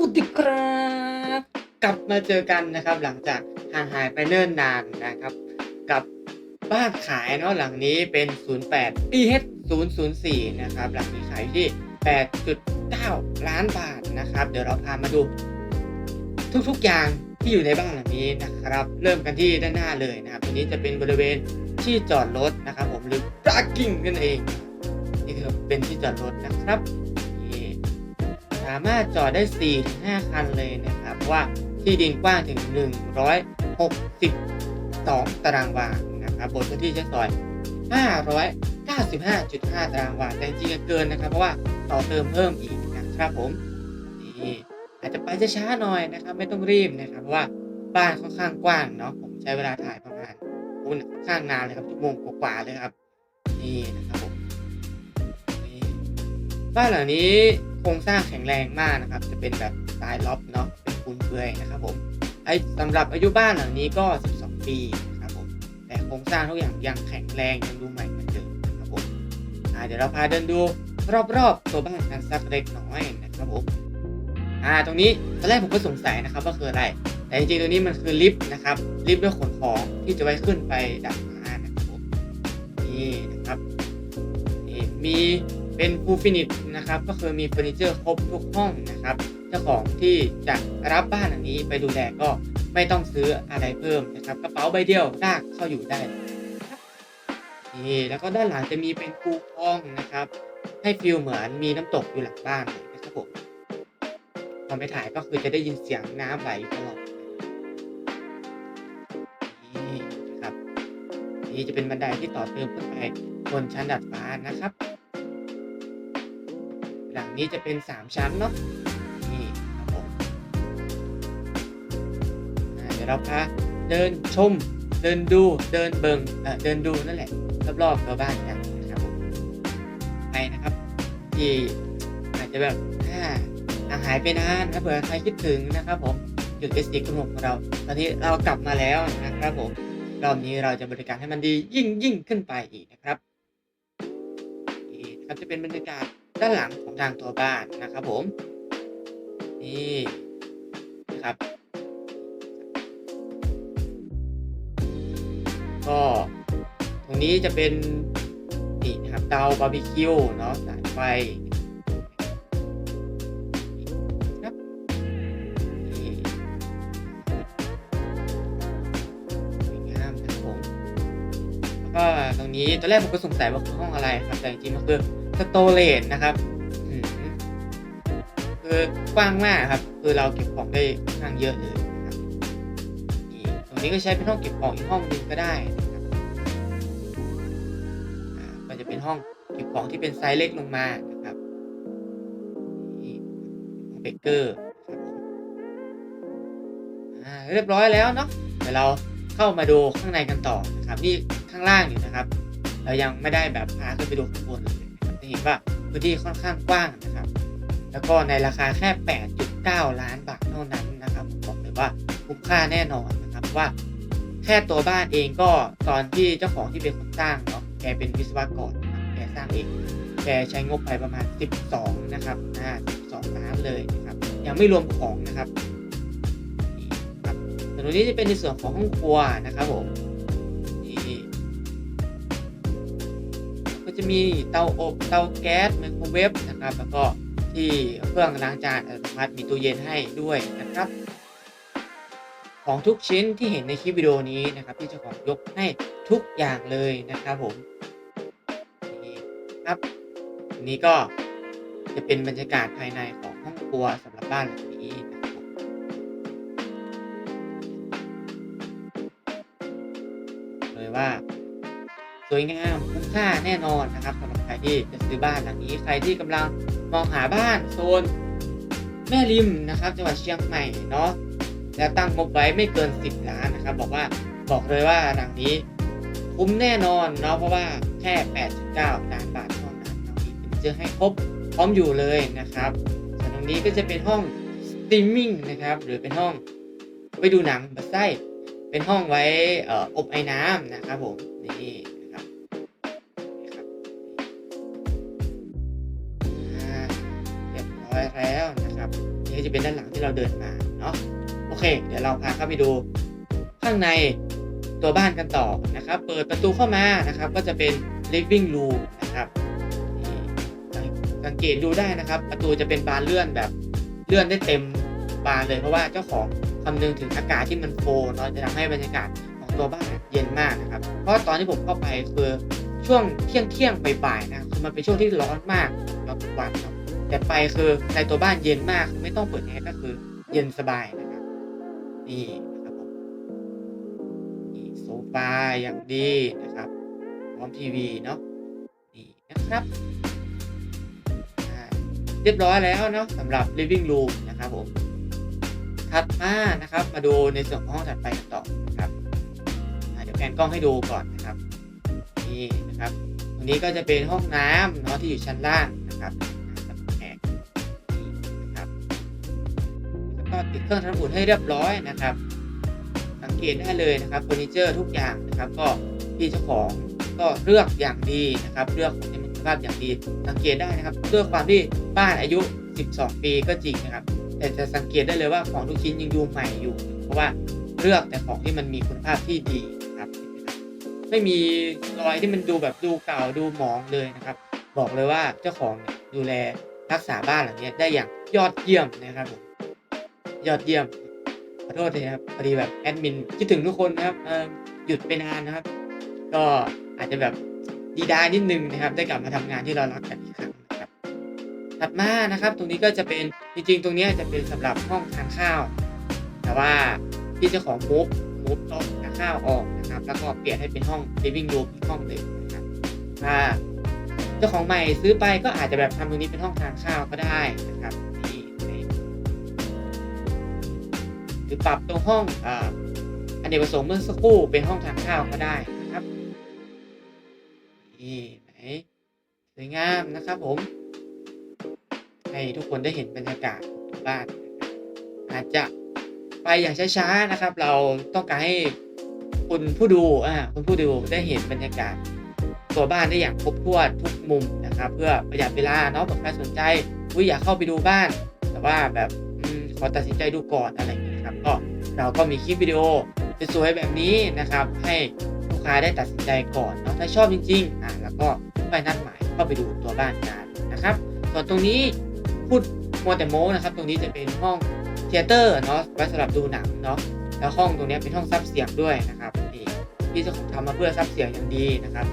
วัสดีครับกลับมาเจอกันนะครับ หลังจากห่างหายไปเนิ่นนานนะครับ กับบ้านขายเนาะหลังนี้เป็น 08 PH 004 นะครับ หลังนี้ขายที่ 8.9 ล้านบาทนะครับ เดี๋ยวเราพามาดู ทุกๆอย่างที่อยู่ในบ้านหลังนี้นะครับ เริ่มกันที่ด้านหน้าเลยนะครับตรงนี้จะเป็นบริเวณที่จอดรถนะครับ ผมหรือ parking นั่นเองนี่คือเป็นที่จอดรถนะครับ สามารถจอดได้ 4-5 คันเลยนะครับ ว่าที่ดินกว้างถึง 162 ตารางวานะครับบนพื้นที่ใช้สอย 595.5 ตารางวาแต่จริงๆเกินนะครับ เพราะว่าต่อเติมเพิ่มอีกนะครับผมนี่อาจจะไปช้าๆหน่อยนะครับ ไม่ต้องรีบนะครับเพราะว่าบ้านค่อนข้างกว้างเนาะผมใช้เวลาถ่ายประมาณอุ้นค่อนข้างนานเลยครับชั่วโมงกว่าๆเลยครับนี่นะครับผมบ้านหลังนี้ ครงสร้างแข็งแรงมากนะครับ จะเป็นแบบสไตล์ล็อบเนาะเป็นปูนเปลื่อยนะครับผมไอสำหรับอายุบ้านหลังนี้ก็ 12 ปีนะครับผมแต่โครงสร้างทุกอย่างยังแข็งแรงยังดูใหม่เหมือนเดิมนะครับผมเดี๋ยวเราพาเดินดูรอบๆตัวบ้านกันสักเล็กน้อยนะครับผมอ่าตรงนี้ตอนแรกผมก็สงสัยนะครับว่าคืออะไร แต่จริงๆตรงนี้มันคือลิฟต์นะครับลิฟต์ด้วยขนของที่จะไว้ขึ้นไปดับฟ้านะครับผมนี่นะครับนี่มี เป็นฟูลฟินิชนะครับก็คือมีเฟอร์นิเจอร์ครบทุกห้องนะครับเจ้าของที่จะรับบ้านหลังนี้ไปดูแลก็ไม่ต้องซื้ออะไรเพิ่มนะครับกระเป๋าใบเดียวลากเข้าอยู่ได้นี่แล้วก็ด้านหลังจะมีเป็นคูคลองนะครับ ให้ฟิลเหมือนมีน้ำตกอยู่หลังบ้านนะครับผมตอนไปถ่ายก็คือจะได้ยินเสียงน้ำไหลตลอดนี่นะครับนี่จะเป็นบันไดที่ต่อเติมขึ้นไปบนชั้นดาดฟ้านะครับ นี้จะเป็น 3 ชั้นเนาะนี่ครับผมเดี๋ยวเราพาเดินชม เดินดูเดินเบิงเอ่อเดินดูนั่นแหละ รอบๆตัวบ้านกันนะครับผมไปนะครับ ที่อาจจะแบบถ้าห่าหายไปนานนะเผื่อใครคิดถึงนะครับผมจุดเอสดีกลุ่มของเรา ตอนนี้เรากลับมาแล้วนะครับผมรอบนี้เราจะบริการให้มันดียิ่งยิ่งขึ้นไปอีกนะครับนี่ครับจะเป็นบรรยากาศ ด้านหลังของทางตัวบ้านนะครับผม นี่นะครับ ก็ตรงนี้จะเป็นนี่นะครับเตาบาร์บีคิวเนาะสายไฟงามนะผมแล้วก็ตรงนี้ตอนแรกผมก็สงสัยว่าคือห้องอะไรครับแต่จริงๆมันคือ สโตเลจนะครับคือกว้างมากครับ คือเราเก็บของได้ค่อนข้างเยอะเลยนะครับนี่ตรงนี้ก็ใช้เป็นห้องเก็บของอีกห้องหนึงก็ได้นะครับอาก็จะเป็นห้องเก็บของที่เป็นไซส์เล็กลงมานะครับนี่เบเกอร์เรียบร้อยแล้วเนาะเดี๋ยวเราเข้ามาดูข้างในกันต่อนะครับนี่ข้างล่างอยู่นะครับ เรายังไม่ได้แบบพาขึ้นไปดูข้างบนเลย จะเห็นว่าพื้นที่ค่อนข้างกว้างนะครับ แล้วก็ในราคาแค่ 8.9 ล้านบาทเท่านั้นนะครับผมบอกเลยว่าคุ้มค่าแน่นอนนะครับว่าแค่ตัวบ้านเองก็ตอนที่เจ้าของที่เป็นคนสร้างเนาะแกเป็นวิศวกรนะแกสร้างเองแกใช้งบไปประมาณ 12 นะครับอ่า12 ล้านเลยนะครับยังไม่รวมของนะครับส่วนตรงนี้จะเป็นในส่วนของห้องครัวนะครับผม จะมีเตาอบเตาแก๊สไมโครเวฟนะครับ แล้วก็ที่เครื่องล้างจานอัตโนมัติมีตู้เย็นให้ด้วยนะครับ ของทุกชิ้นที่เห็นในคลิปวิดีโอนี้นะครับที่เจ้าของยกให้ทุกอย่างเลยนะครับผมนี่ครับนี้ก็จะเป็นบรรยากาศภายในของห้องครัวสำหรับบ้านหลังนี้นะครับเลยว่า สวยงามคุ้มค่าแน่นอนนะครับสำหรับใครที่จะซื้อบ้านหลังนี้ ใครที่กำลังมองหาบ้านโซนแม่ริมนะครับ จังหวัดเชียงใหม่เนาะแล้วตั้งงบไว้ไม่เกิน 10 ล้านนะครับ บอกว่าบอกเลยว่าหลังนี้คุ้มแน่นอนเนาะเพราะว่าแค่ 8.9 ล้านบาทเท่านั้นเนาะมีเฟอร์นิเจอให้ครบพร้อมอยู่เลยนะครับส่วนตรงนี้ก็จะเป็นห้องสตรีมมิ่งนะครับหรือเป็นห้องไปดูหนังแบบไส้เป็นห้องไว้อบไอ้น้ำนะครับผมนี่ จะเป็นด้านหลังที่เราเดินมาเนาะโอเค เดี๋ยวเราพาเข้าไปดูข้างในตัวบ้านกันต่อนะครับ เปิดประตูเข้ามานะครับ ก็จะเป็น living room นะครับสังเกตดูได้นะครับ ประตูจะเป็นบานเลื่อนแบบเลื่อนได้เต็มบานเลยเพราะว่าเจ้าของคำนึงถึงอากาศที่มันโฟเนาะจะทำให้บรรยากาศของตัวบ้านเย็นมากนะครับ เพราะตอนที่ผมเข้าไปคือช่วงเที่ยงเที่ยงบ่ายๆนะคือมันเป็นช่วงที่ร้อนมากรอบทุกวันเนา แต่ไปคือในตัวบ้านเย็นมาก ไม่ต้องเปิดแอร์ก็คือ เย็นสบายนะครับ นี่นะครับผมนี่โซฟาอย่างดีนะครับพร้อมทีวีเนาะนี่นะครับเรียบร้อยแล้วเนาะสำหรับ living room นะครับผมถัดมานะครับ มาดูในส่วนของห้องถัดไปกันต่อนะครับเดี๋ยวแผนกล้องให้ดูก่อนนะครับนี่นะครับตรงนี้ก็จะเป็นห้องน้ำเนาะที่อยู่ชั้นล่างนะครับ ก็ติดเครื่องทำอุ่นให้เรียบร้อยนะครับ สังเกตได้เลยนะครับเฟอร์นิเจอร์ทุกอย่างนะครับ ก็พี่เจ้าของก็เลือกอย่างดีนะครับเลือกของที่มีคุณภาพอย่างดี สังเกตได้นะครับด้วยความที่บ้านอายุ 12 ปีก็จริงนะครับ แต่จะสังเกตได้เลยว่าของทุกชิ้นยังดูใหม่อยู่ เพราะว่าเลือกแต่ของที่มันมีคุณภาพที่ดีครับ ไม่มีรอยที่มันดูแบบดูเก่าดูหมองเลยนะครับ บอกเลยว่าเจ้าของดูแลรักษาบ้านหลังนี้ได้อย่างยอดเยี่ยมนะครับผม ยอดเยี่ยมขอโทษทีนะครับพอดีแบบแอดมินคิดถึงทุกคนนะครับหยุดไปนานนะครับ ก็อาจจะแบบดีดายนิดนึงนะครับ ได้กลับมาทำงานที่เรารักกันอีกครั้งนะครับ ถัดมานะครับ ตรงนี้ก็จะเป็นจริงๆ ตรงนี้จะเป็นสำหรับห้องทานข้าว แต่ว่าพี่เจ้าของมูฟมูฟโต๊ะทานข้าวออกนะครับ แล้วก็เปลี่ยนให้เป็นห้อง living room อีกห้องหนึ่งนะครับถ้าเจ้าของใหม่ซื้อไปก็อาจจะแบบทำตรงนี้เป็นห้องทานข้าวก็ได้นะครับ หรือปรับตรงห้องออนเนกประสงค์เมื่อสักครู่เป็นห้องทานข้าวก็ได้นะครับนี่ไหนสวยงามนะครับผม ให้ทุกคนได้เห็นบรรยากาศบ้าน อาจจะไปอย่างช้าๆนะครับ เราต้องการให้คุณผู้ดูอ่าคุณผู้ดูได้เห็นบรรยากาศ ตัวบ้านได้อย่างครบถ้วนทุกมุมนะครับ เพื่อประหยัดเวลาเนาะเผื่อใครสนใจอุ้ยอยากเข้าไปดูบ้าน แต่ว่าแบบอขอตัดสินใจดูก่อนอะไรอย่างนี้ ครับก็เราก็มีคลิปวิดีโอสวยๆแบบนี้นะครับ ให้ลูกค้าได้ตัดสินใจก่อนเนาะถ้าชอบจริงๆอ่าแล้วก็ไปนัดหมายเข้าไปดูตัวบ้านกันนะครับ ส่วนตรงนี้พูดมัวแต่โม้นะครับ ตรงนี้จะเป็นห้องเทเตอร์เนาะไว้สำหรับดูหนังเนาะแล้วห้องตรงนี้เป็นห้องซับเสียงด้วยนะครับนี่พี่เจ้าของทำมาเพื่อซับเสียงอย่างดีนะครับ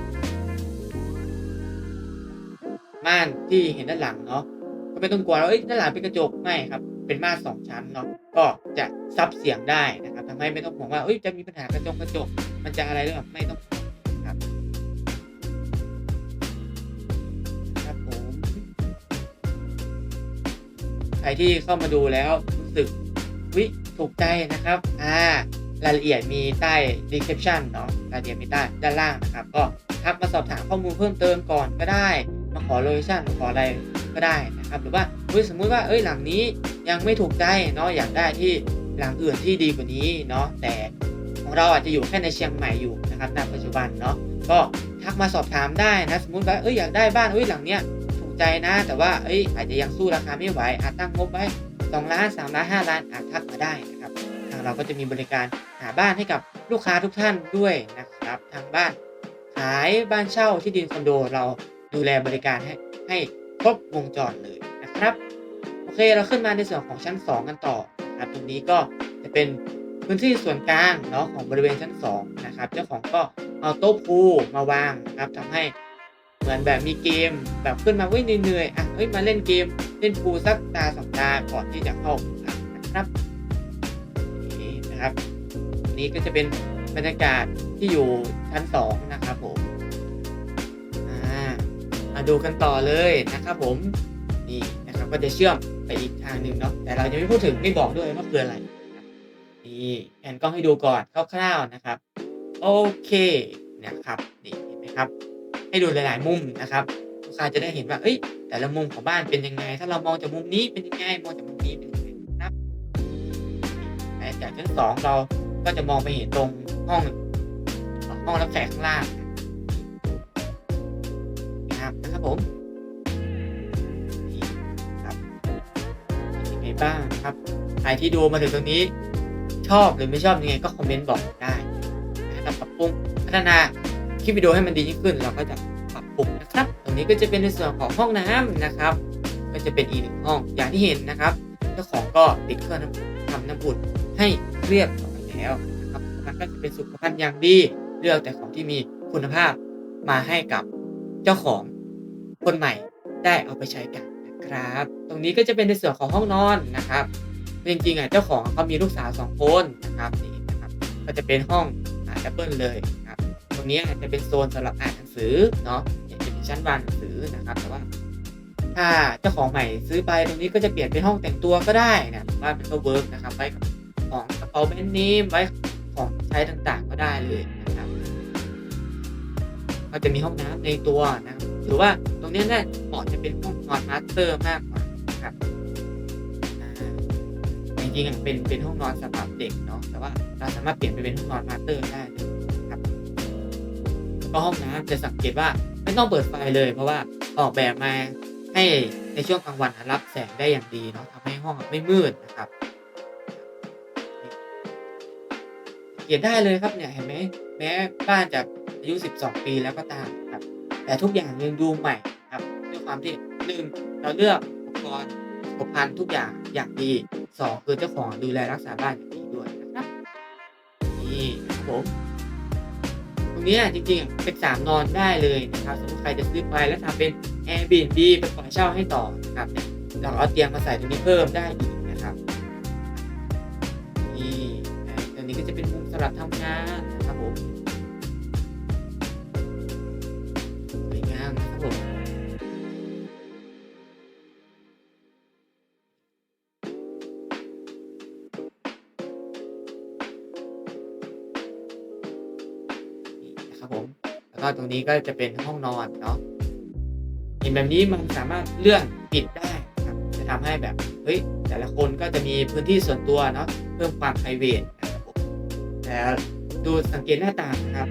ม่านที่เห็นด้านหลังเนาะก็ไม่ต้องกลัวว่าเอ้ยด้านหลังเป็นกระจกไม่ครับ เป็นม่านสองชั้นเนาะก็จะซับเสียงได้นะครับทำให้ไม่ต้องห่วงว่าเอ้ยจะมีปัญหากระจกกระจก มันจะอะไรหรือเปล่าไม่ต้องครับครับผมใครที่เข้ามาดูแล้วรู้สึกวิถูกใจนะครับอ่ารายละเอียดมีใต้ description เนาะรายละเอียดมีใต้ด้านล่างนะครับ ก็ทักมาสอบถามข้อมูลเพิ่มเติมก่อนก็ได้ มาขอโลเคชั่นขออะไรก็ได้นะครับ หรือว่าสมมุติว่าเอ้ยหลังนี้ ยังไม่ถูกใจเนาะอยากได้ที่หลังอื่นที่ดีกว่านี้เนาะแต่ของเราอาจจะอยู่แค่ในเชียงใหม่อยู่นะครับณปัจจุบันเนาะก็ทักมาสอบถามได้นะสมมติว่าเอ้ยอยากได้บ้านเอ้ยหลังเนี้ยถูกใจนะ แต่ว่าเอ้ยอาจจะยังสู้ราคาไม่ไหวอาจตั้งงบไว้2ล้าน3ล้าน5ล้านอาจทักมาได้นะครับทางเราก็จะมีบริการหาบ้านให้กับลูกค้าทุกท่านด้วยนะครับ ทางบ้านขายบ้านเช่าที่ดินคอนโดเราดูแลบริการให้ให้ครบวงจรเลยนะครับ เคเราขึ้นมาในส่วนของชั้น 2 กันต่อครับตรงนี้ก็จะเป็นพื้นที่ส่วนกลางเนาะของบริเวณชั้น 2 นะครับ เจ้าของก็เอาโต๊ะพูมาวางนะครับทำให้เหมือนแบบมีเกมแบบขึ้นมาเว้ยเหนื่อยๆอะเฮ้ยมาเล่นเกมเล่นพูสักตาสองตาก่อนที่จะเข้าพักนะครับนี่นะครับ นี้ก็จะเป็นบรรยากาศที่อยู่ชั้นสองนะครับผมอ่ามาดูกันต่อเลยนะครับผมนี่นะครับก็จะเชื่อม ไปอีกทางหนึ่งเนาะแต่เรายังไม่พูดถึงไม่บอกด้วยว่าคืออะไรนี่แผนกล้องให้ดูก่อนคร่าวๆนะครับ โอเคนะครับนี่เห็นไหมครับ ให้ดูหลายๆมุมนะครับลูกค้าจะได้เห็นว่าเอ้ย แต่ละมุมของบ้านเป็นยังไง ถ้าเรามองจากมุมนี้เป็นยังไงมองจากมุมนี้เป็นยังไงนะครับแต่จากชั้นสองเราก็จะมองไปเห็นตรงห้องห้องรับแขกข้างล่างนะครับนะครับผม ใครที่ดูมาถึงตรงนี้ ชอบหรือไม่ชอบยังไงก็คอมเมนต์บอกได้นะครับปรับปรุงพัฒนาคลิปวิดีโอให้มันดียิ่งขึ้น เราก็จะปรับปรุงนะครับ ตรงนี้ก็จะเป็นในส่วนของห้องน้ำนะครับ ก็จะเป็นอีกหนึ่งห้องอย่างที่เห็นนะครับเจ้าของก็ติดเครื่องทำน้ำอุ่นให้เรียบร้อยแล้วนะครับมันก็จะเป็นสุขภัณฑ์อย่างดีเลือกแต่ของที่มีคุณภาพมาให้กับเจ้าของคนใหม่ได้เอาไปใช้กันนะครับ ตรงนี้ก็จะเป็นในส่วนของห้องนอนนะครับ จริงๆอะเจ้าของเขามีลูกสาวสองคนนะครับนี่นะครับก็จะเป็นห้องแอปเปิลเลยนะครับตรงนี้จะเป็นโซนสำหรับอ่านหนังสือเนาะจะเป็นชั้นวางหนังสือนะครับ แต่ว่า ถ้าเจ้าของใหม่ซื้อไปตรงนี้ก็จะเปลี่ยนเป็นห้องแต่งตัวก็ได้นะว่ามันก็เวิร์กนะครับไว้ของกระเป๋าแบรนด์เนมไว้ของใช้ต่างๆก็ได้เลยนะครับก็จะมีห้องน้ำในตัวนะครับถือว่าตรงนี้น่าเหมาะจะเป็นห้องนอนมาสเตอร์มากกว่า ริงๆอะเป็นเป็นห้องนอนสำหรับเด็กเนาะแต่ว่าเราสามารถเปลี่ยนไปเป็นห้องนอนมาสเตอร์ได้เลยครับแล้วก็ห้องน้ำจะสังเกตว่าไม่ต้องเปิดไฟเลย เพราะว่าออกแบบมาให้ในช่วงกลางวันรับแสงได้อย่างดีเนาะทำให้ห้องไม่มืดนะครับสังเกตได้เลยครับเนี่ยเห็นไหมแม้บ้านจะอายุ 12 ปีแล้วก็ตามครับ แต่ทุกอย่างยังดูใหม่ครับด้วยความที่หนึ่งเราเลือกอุปกรณ์ผลิภัณฑ์ทุกอย่างอย่างดี สองคือเจ้าของดูแลรักษาบ้านอย่างดีด้วยนะครับนี่ครับผมตรงนี้จริงๆเป็นสามนอนได้เลยนะครับสมมติใครจะซื้อไปแล้วทำเป็น Airbnb เปปล่อยเช่าให้ต่อนะครับเราเอาเตียงมาใส่ตรงนี้เพิ่มได้อีกนะครับนี่ตรงนี้ก็จะเป็นมุมสำหรับทำงาน นี้ก็จะเป็นห้องนอนเนาะเห็นแบบนี้มันสามารถเลื่อนปิดได้ครับจะทำให้แบบเฮ้ยแต่ละคนก็จะมีพื้นที่ส่วนตัวเนาะเพิ่มความ p r i v a t นะครับผมแต่ดูสังเกตหน้าต่างนะครับ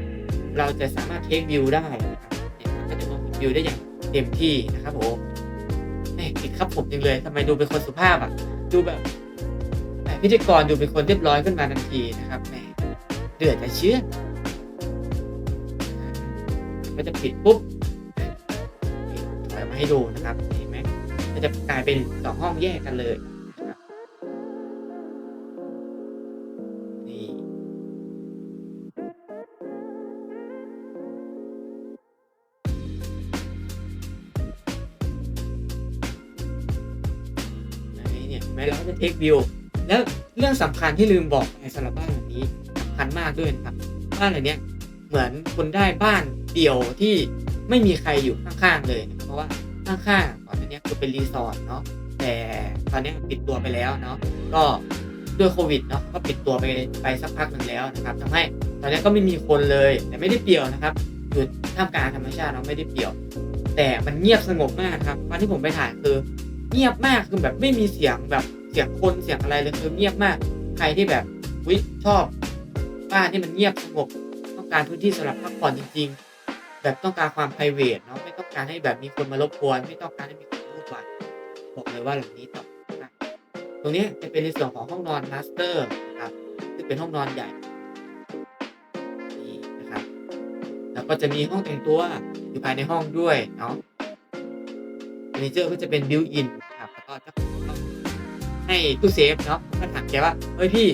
เราจะสามารถเทควิวได้นะครับเนี่ยมันก็จะมองวิวได้อย่างเต็มที่นะครับผมนี่ติดครับผมจริงเลยทำไมดูเป็นคนสุภาพอะดูแบบแหมพิธีกรดูเป็นคนเรียบร้อยขึ้นมาทันทีนะครับแหมเดือดจะเชื่อ ก็จะปิดปุ๊บถอยมาให้ดูนะครับเห็นไหมก็จะกลายเป็นสองห้องแยกกันเลยนะครับนี่เนี่ยแม้เราจะเทควิวแล้วเรื่องสำคัญที่ลืมบอกในสำหรับบ้านหลังนี้สำคัญมากด้วยนะครับ บ้านหลังนี้เหมือนคุณได้บ้าน เดี่ยวที่ไม่มีใครอยู่ข้างๆเลยนะเพราะว่าข้างๆก่อนนี้คือเป็นรีสอร์ทเนาะแต่ตอนนี้ปิดตัวไปแล้วเนาะก็ด้วยโควิดเนาะก็ปิดตัวไปไปสักพักหนึ่งแล้วนะครับทำให้ตอนนี้ก็ไม่มีคนเลย แต่ไม่ได้เปลี่ยวนะครับอยู่ท่ามกลางธรรมชาติเนาะไม่ได้เปลี่ยว แต่มันเงียบสงบมากครับวันที่ผมไปถ่ายคือเงียบมากคือแบบไม่มีเสียงแบบเสียงคนเสียงอะไรเลยคือเงียบมาก ใครที่แบบวิชอบบ้านที่มันเงียบสงบต้องการพื้นที่สำหรับพักผ่อนจริงๆ แบบต้องการความ p r i v a t เนาะไม่ต้องการให้แบบมีคนมารบกวน ไม่ต้องการให้มีคนวุ่นวายบอกเลยว่าหลังนี้ตอบได้ตรงนี้จะเป็นในส่วนของห้องนอนมาสเตอร์นะครับซึ่งเป็นห้องนอนใหญ่นี่นะครับ แล้วก็จะมีห้องแต่งตัวอยู่ภายในห้องด้วยเนาะเฟอร์นิเจอร์ก็จะเป็นบิวอินครับแล้วก็จ้าของก็ให้ตู้เซฟเนาะผมก็ถามแกว่าเฮ้ยพี่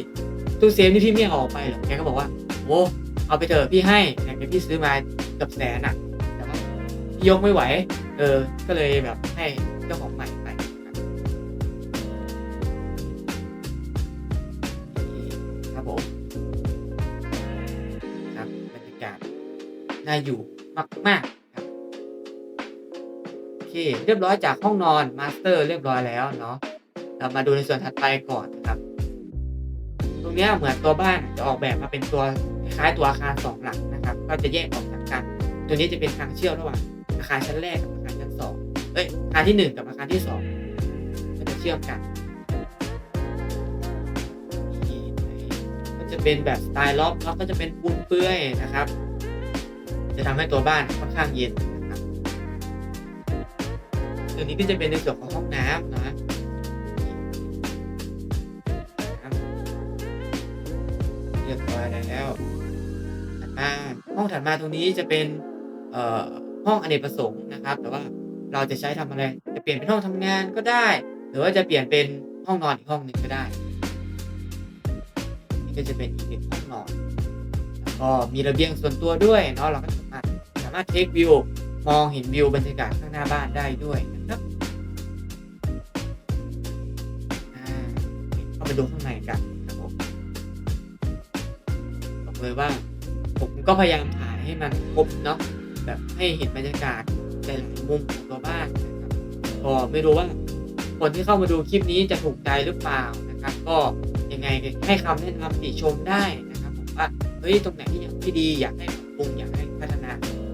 ตู้เซฟนี่พี่ไม่เอาออกไปเหรอแกก็บอกว่าโอ้เอาไปเถอะพี่ให้แต่แกพี่ซื้อมา กับแสนอะ แต่ว่าพี่ยกไม่ไหว เออ ก็เลยแบบให้เจ้าของใหม่ไปครับครับผมครับบรรยากาศน่าอยู่มากๆครับโอเคเรียบร้อยจากห้องนอนมาสเตอร์เรียบร้อยแล้วเนาะเรามาดูในส่วนถัดไปก่อนนะครับ นี้ยเหมือนตัวบ้านจะออกแบบมาเป็นตัวคล้ายตัวอาคารสองหลังนะครับ ก็จะแยกออกจากกัน ตัวนี้จะเป็นทางเชื่อมระหว่างอาคารชั้นแรกกับอาคารชั้นสองเอ้ยอาคารที่หนึ่งกับอาคารที่สองก็จะเชื่อมกันก็จะเป็นแบบสไตล์ล็อบล็อกก็จะเป็นปูนเปื่อยนะครับ จะทำให้ตัวบ้านค่อนข้างเย็นนะครับตัวนี้ก็จะเป็นในส่วนของห้องน้ำนะ ถัดมาตรงนี้จะเป็นเอ่อห้องอเนกประสงค์นะครับ แต่ว่าเราจะใช้ทำอะไร จะเปลี่ยนเป็นห้องทำงานก็ได้ หรือว่าจะเปลี่ยนเป็นห้องนอนอีกห้องหนึ่งก็ได้ นี่ก็จะเป็นอีกหนึ่งห้องนอนแล้วก็มีระเบียงส่วนตัวด้วยเนาะเราก็สามารถสามารถเทควิวมองเห็นวิวบรรยากาศข้างหน้าบ้านได้ด้วยนะครับอ่าเข้าไปดูข้างในกันครับผมบอกเลยว่า ผมก็พยายาม ให้มันครบเนาะแบบให้เห็นบรรยากาศหลายๆมุมของตัวบ้านนะครับก็ไม่รู้ว่าคนที่เข้ามาดูคลิปนี้จะถูกใจหรือเปล่านะครับ ก็ยังไงให้คำแนะนำติชมได้นะครับผมว่าเฮ้ยตรงไหนที่ยังไม่ดีอยากให้ปรับปรุงอยากให้พัฒนา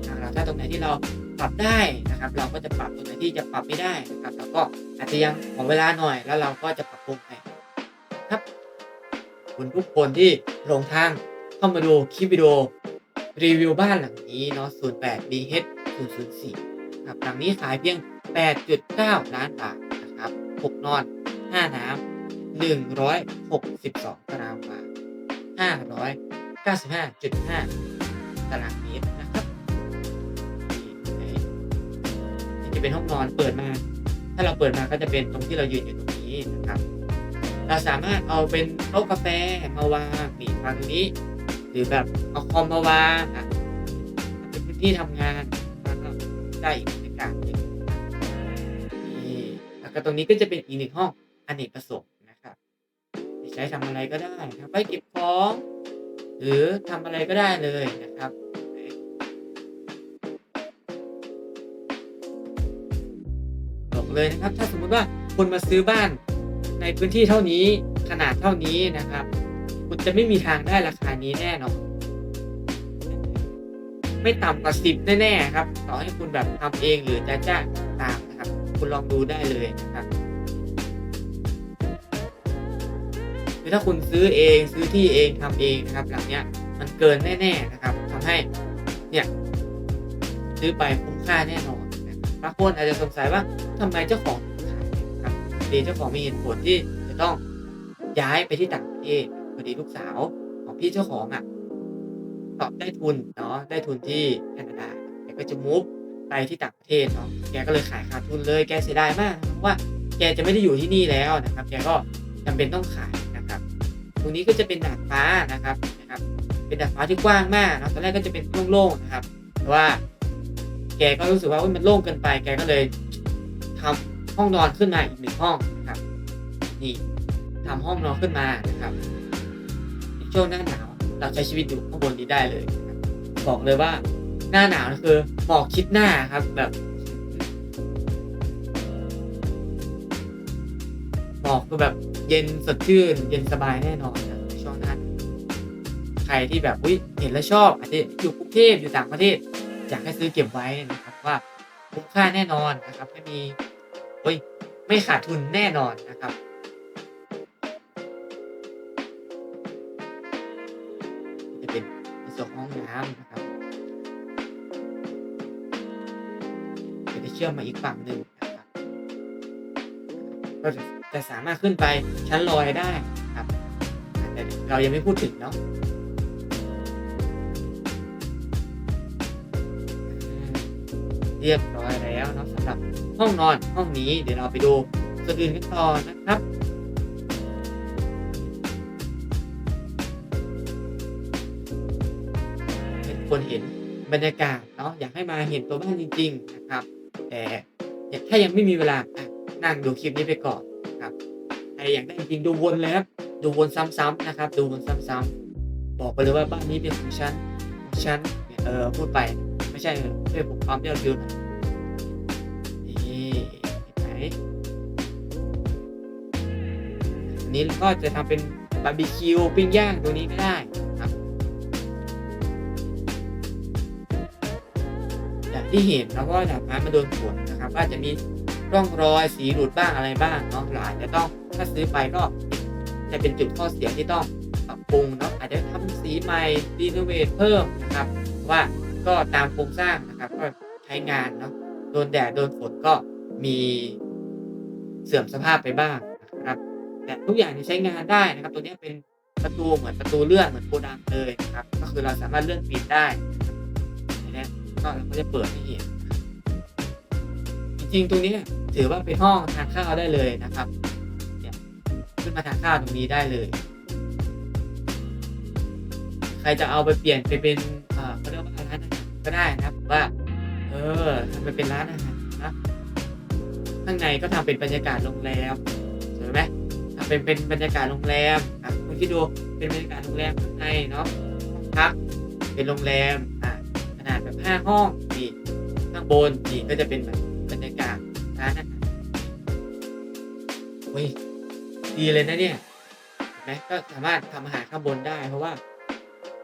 นะครับถ้าตรงไหนที่เราปรับได้นะครับ เราก็จะปรับตรงไหนที่จะปรับไม่ได้นะครับแล้วก็อาจจะยังขอเวลาหน่อยแล้วเราก็จะปรับปรุงให้ครับขอบคุณทุกคนที่ลงทางเข้ามาดูคลิปวิดีโอ รีวิวบ้านหลังนี้เนาะ 08 BH 004 ครับ หลังนี้ขายเพียง 8.9 ล้านบาทนะครับ 6 นอน 5 น้ำ 162 ตารางวา595.5 ตารางเมตรนะครับนี่จะเป็นห้องนอนเปิดมา ถ้าเราเปิดมาก็จะเป็นตรงที่เรายืนอยู่ตรงนี้นะครับ เราสามารถเอาเป็นโต๊ะกาแฟมาวางนี่ทางนี้ หรือแบบเอาคอมมาวางเป็นพื้นที่ทำงานได้อีกบรรยากาศหนึ่งนี่แล้วก็ตรงนี้ก็จะเป็นอีกหนึ่งห้องอเนกประสงค์นะครับใช้ทำอะไรก็ได้ครับไปเก็บของหรือทำอะไรก็ได้เลยนะครับบอกเลยนะครับ ถ้าสมมติว่าคนมาซื้อบ้านในพื้นที่เท่านี้ขนาดเท่านี้นะครับ คุณจะไม่มีทางได้ราคานี้แน่นอนไม่ต่ำกว่าสิบแน่ๆครับ ต่อให้คุณแบบทำเองหรือจะจ้างตามนะครับ คุณลองดูได้เลยนะครับคือถ้าคุณซื้อเองซื้อที่เองทำเองนะครับ หลังเนี้ยมันเกินแน่ๆนะครับทำให้เนี่ยซื้อไปคุ้มค่าแน่นอนนะครับางคนอาจจะสงสัยว่าทำไมเจ้าของถึงขายครับดีเจ้าของมีเหตุผลที่จะต้องย้ายไปที่ต่างประเทศ พอดีลูกสาวของพี่เจ้าของอะตอบได้ทุนเนาะได้ทุนที่แคนาดาแกก็จะมูฟไปที่ต่างประเทศเนาะแกก็เลยขายขาดทุนเลยแกเสียดายมากเพราะว่าแกจะไม่ได้อยู่ที่นี่แล้วนะครับ แกก็จำเป็นต้องขายนะครับ ตรงนี้ก็จะเป็นดาดฟ้านะครับนะครับ เป็นดาดฟ้าที่กว้างมากนะตอนแรกก็จะเป็นโล่งๆนะครับแต่ว่า แกก็รู้สึกว่ามันโล่งเกินไป แกก็เลยทำห้องนอนขึ้นมาอีกหนึ่งห้องนะครับ นี่ทำห้องนอนขึ้นมานะครับ ช่วงหน้าหนาวเราใช้ชีวิตอยู่ข้างบนนี้ได้เลย บอกเลยว่าหน้าหนาวคือหมอกชิดหน้าครับแบบหมอกคือแบบเย็นสดชื่น เย็นสบายแน่นอนนะช่วงหน้าใครที่แบบอุ้ยเห็นแล้วชอบอาจจะอยู่กรุงเทพอยู่ต่างประเทศ อยากให้ซื้อเก็บไว้นะครับว่าคุ้มค่าแน่นอนนะครับ ไม่มีเฮ้ยไม่ขาดทุนแน่นอนนะครับ ชื่อมมาอีกฝั่งหนึ่งนะครับก็จะจะสามารถขึ้นไปชั้นลอยได้ครับแต่เรายังไม่พูดถึงเนาะเรียบร้อยแล้วเนาะสำหรับห้องนอนห้องนี้เดี๋ยวเราไปดูส่วนอื่นกันต่อนะครับเป็นคนเห็นบรรยากาศเนาะอยากให้มาเห็นตัวบ้านจริง ๆ นะครับ แต่ถ้ายังไม่มีเวลานั่งดูคลิปนี้ไปก่อนครับใครอยากได้จริงๆดูวนเลยครับดูวนซ้ำๆนะครับ ดูวนซ้ำๆบอกไปเลยว่าบ้านนี้เป็นของฉันของฉันเนี่ยเออพูดไปไม่ใช่เพื่อผมความยอดวิวหน่อยนี่เห็นไหมนนี้ก็จะทำเป็นบาร์บีคิวปิ้งย่างตัวนี้ก็ได้ อย่างที่เห็นแล้วก็ดาดฟ้ามาโดนฝนนะครับว่าจะมีร่องรอยสีหลุดบ้างอะไรบ้างเนาะเราอาจจะต้องถ้าซื้อไปก็จะเป็นจุดข้อเสียที่ต้องปรับปรุงเนาะอาจจะทำสีใหม่รีโนเวทเพิ่มนะครับว่าก็ตามโครงสร้างนะครับก็ใช้งานเนาะโดนแดดโดนฝนก็มีเสื่อมสภาพไปบ้างนะครับแต่ทุกอย่างที่ใช้งานได้นะครับ ตัวนี้เป็นประตูเหมือนประตูเลื่อนเหมือนโกดังเลยนะครับ ก็คือเราสามารถเลื่อนปีนได้ เนี้ยก็เราก็จะเปิดให้เห็น จริงๆ ตรงนี้ถือว่าเป็นห้องทานข้าวได้เลยนะครับเนี่ยขึ้นมาทานข้าวตรงนี้ได้เลย ใครจะเอาไปเปลี่ยนไปเป็นเอ่อเขาเรียกว่าร้านอาหารก็ได้นะครับว่า เออทำไปเป็นร้านอาหารนะข้างในก็ทำเป็นบรรยากาศโรงแรมสวยไหมทำเป็นเป็นบรรยากาศโรงแรมอะคุณคิดดูเป็นบรรยากาศโรงแรมข้างในเนาะห้องพักเป็นโรงแรม นาดแบบห้าห้องนี่ข้างบนนี่ก็จะเป็นแบบบรรยากาศร้านอาหารเฮ้ยดีเลยนะเนี่ยเห็นไหมก็สามารถทำอาหารข้างบนได้ เพราะว่า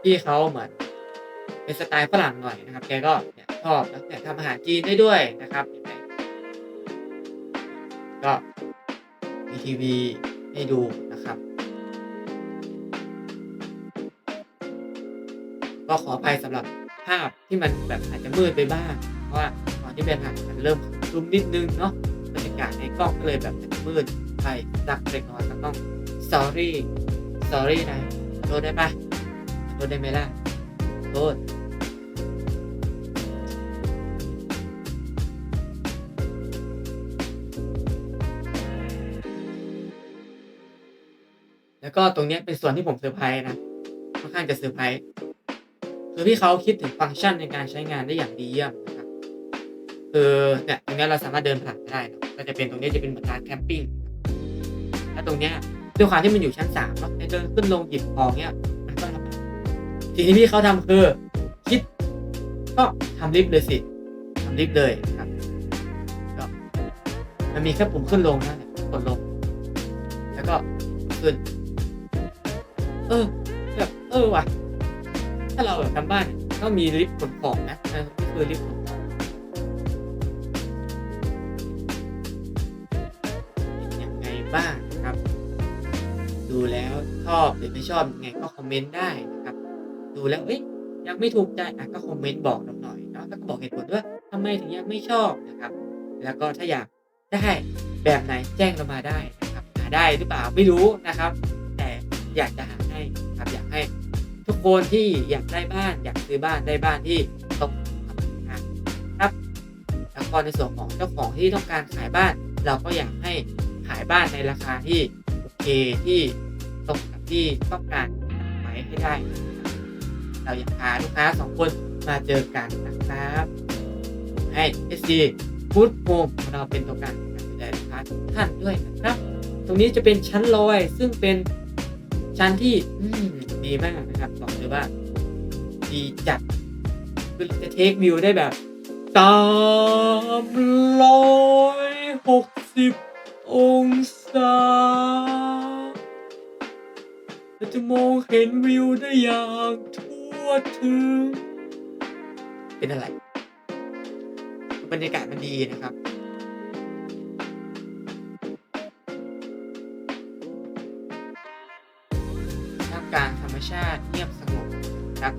พี่เขาเหมือนเป็นสไตล์ฝรั่งหน่อยนะครับ แกก็เนี่ยชอบแล้วเนี่ยทำอาหารจีนได้ด้วยนะครับเห็นไหมก็มีทีวีให้ดูนะครับ ก็ขออภัยสำหรับ ภาพที่มันแบบอาจจะมืดไปบ้างเพราะว่าตอนที่เป็นอาหารมันเริ่มรุมนิดนึงเนาะบรรยากาศในกล้องก็เลยแบบมืดไปสักเล็กน้อยก็ต้อง sorry sorry นะโทษได้ปะโทษได้ไหมล่ะโทษแล้วก็ตรงนี้เป็นส่วนที่ผมเซอร์ไพรส์นะค่อนข้างจะเซอร์ไพรส์ คือพี่เขาคิดถึงฟังก์ชันในการใช้งานได้อย่างดีเยี่ยมนะครับคือเนี่ยตรงนี้เราสามารถเดินผ่านได้เนอะก็จะเป็นตรงนี้จะเป็นเหมือนร้านแคมปิ้งแล้วตรงเนี้ยด้วยความที่มันอยู่ชั้นสามเนาะเดินขึ้นลงหยิบของเนี้ยมันก็ลำบากสิ่งที่พี่เขาทำคือคิดก็ทำลิฟต์เลยสิทำลิฟต์เลยนะครับก็มันมีแค่ปุ่มขึ้นลงนะกดลง แล้วก็ขึ้น เออแบบเออว่ะ ถ้าเราแบบทำบ้านเนี่ยก็มีลิฟต์ขนของนะนั่นก็คือลิฟต์ขนของเป็นยังไงบ้างนะครับ ดูแล้วชอบหรือไม่ชอบยังไงก็คอมเมนต์ได้นะครับ ดูแล้วเอ้ยยังไม่ถูกใจอะก็คอมเมนต์บอกเราหน่อยเนาะแล้วก็บอกเหตุผลด้วยทำไมถึงยังไม่ชอบนะครับ แล้วก็ถ้าอยากได้แบบไหนแจ้งเรามาได้นะครับหาได้หรือเปล่าไม่รู้นะครับ แต่อยากจะหา ทุกคนที่อยากได้บ้านอยากซื้อบ้านได้บ้านที่ตรงกับงานครับแล้วก็ในส่วนของเจ้าของที่ต้องการขายบ้าน เราก็อยากให้ขายบ้านในราคาที่โอเคที่ตรงกับที่ต้องการไว้ให้ได้ เราอยากพาลูกค้าสองคนมาเจอกันนะครับให้ SC Food Home ของเราเป็นตัวกลางในการดูแลลูกค้าทุกท่านด้วยนะครับ ตรงนี้จะเป็นชั้นลอยซึ่งเป็นชั้นที่อืม ดีมากนะครับบอกเลยว่าดีจัดคือจะเทควิวได้แบบสามร้อยหกสิบองศาเราจะมองเห็นวิวได้อย่างทั่วถึง เป็นอะไร บรรยากาศมันดีนะครับ ชาติเงียบสงบครับ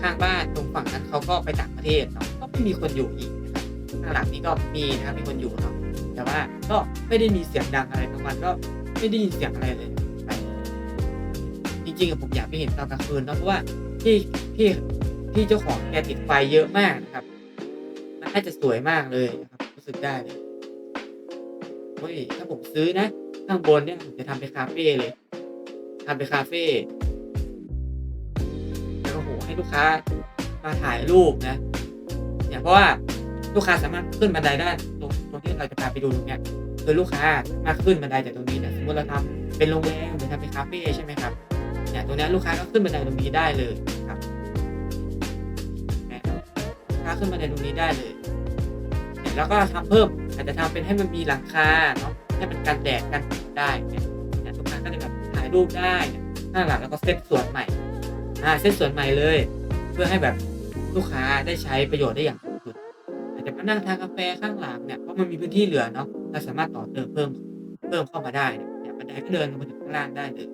ข้างบ้านตรงฝั่งนั้นเขาก็ไปต่างประเทศเนาะก็ไม่มีคนอยู่อีกนะครับข้างหลังนี้ก็มีนะครับมีคนอยู่เนาะแต่ว่าก็ไม่ได้มีเสียงดังอะไรทั้งวันก็ไม่ได้ยินเสียงอะไรเลยจริงๆผมอยากไปเห็นตอนกลางคืนเนาะเพราะว่าพี่พี่พี่เจ้าของแกติดไฟเยอะมากนะครับ มันน่าจะสวยมากเลยนะครับรู้สึกได้เลยเฮ้ยถ้าผมซื้อนะ ข้างบนเนี่ยผมจะทำเป็นคาเฟ่เลย ทำเป็นคาเฟ่แล้วก็โหให้ลูกค้ามาถ่ายรูปนะเนี่ยเพราะว่าลูกค้าสามารถขึ้นบันไดได้ตรงตรงที่เราจะพาไปดูตรงเนี้ยคือลูกค้ามาขึ้นบันไดจากตรงนี้เนี่ยสมมติเราทำเป็นโรงแรมหรือทำเป็นคาเฟ่ใช่ไหมครับเนี่ยตรงนี้ลูกค้าก็ขึ้นบันไดตรงนี้ได้เลยครับนี่ยลูกค้าขึ้นบันไดตรงนี้ได้เลยเนี่ยแล้วก็ทำเพิ่มอาจจะทำเป็นให้มันมีหลังคาเนาะให้มันกันแดดกันฝนได้เนี่ยายรูปได้เนี่ยข้าหลังแล้วก็เซตสวนใหม่อ่าเซตสวนใหม่เลย เพื่อให้แบบลูกค้าได้ใช้ประโยชน์ได้อย่างสูงสุดอาจจะมานั่งทานกาแฟข้างหลังเนี่ยเพราะมันมีพื้นที่เหลือเนาะเราสามารถต่อเติมเพิ่มเพิ่มเข้ามาได้เนี่ยบันไดก็เดินลงมาถึงข้างล่างได้เลย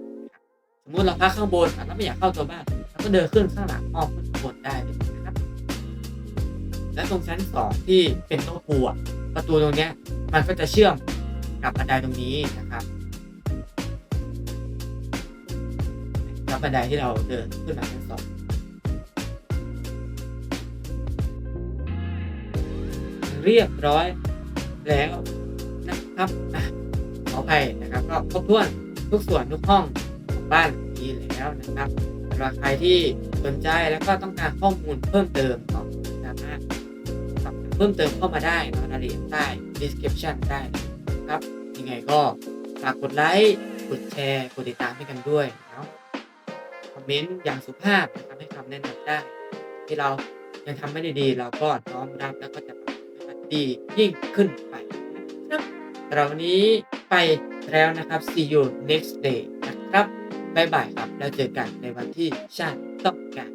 สมมติเราพักข้างบนอะเราไม่อยากเข้าตัวบ้านเราก็เดินขึ้นข้างหลังอ้อมขึ้นข้างบนได้เลยนะครับและตรงชั้นสองที่เป็นโต๊ะครัวประตูตรงเนี้ยมันก็จะเชื่อมกับบันไดตรงนี้นะครับ บันไดที่เราเดินขึ้นมาชั้นสองเรียบร้อยแล้วนะครับอะขออภัยนะครับ ก็ครบถ้วนทุกส่วนทุกห้องของบ้านนี้แล้วนะครับสำหรับใครที่สนใจแล้วก็ต้องการข้อมูลเพิ่มเติมก็สามารถสอบถามเพิ่มเติมเข้ามาได้เนะรายละเอียดใต้ description ได้นะครับ ยังไงก็ฝากกดไลค์ กดแชร์ กดติดตามให้กันด้วยเนาะ คอมเมนต์อย่างสุภาพทำให้คำแนะนำได้ ที่เรายังทำไม่ได้ดีเราก็น้อมรับแล้วก็จะมันดียิ่งขึ้นไปนะครับสำหรับวันนี้ไปแล้วนะครับ see you next day นะครับบ๊ายบายครับแล้วเจอกันในวันที่ชาติต้องการ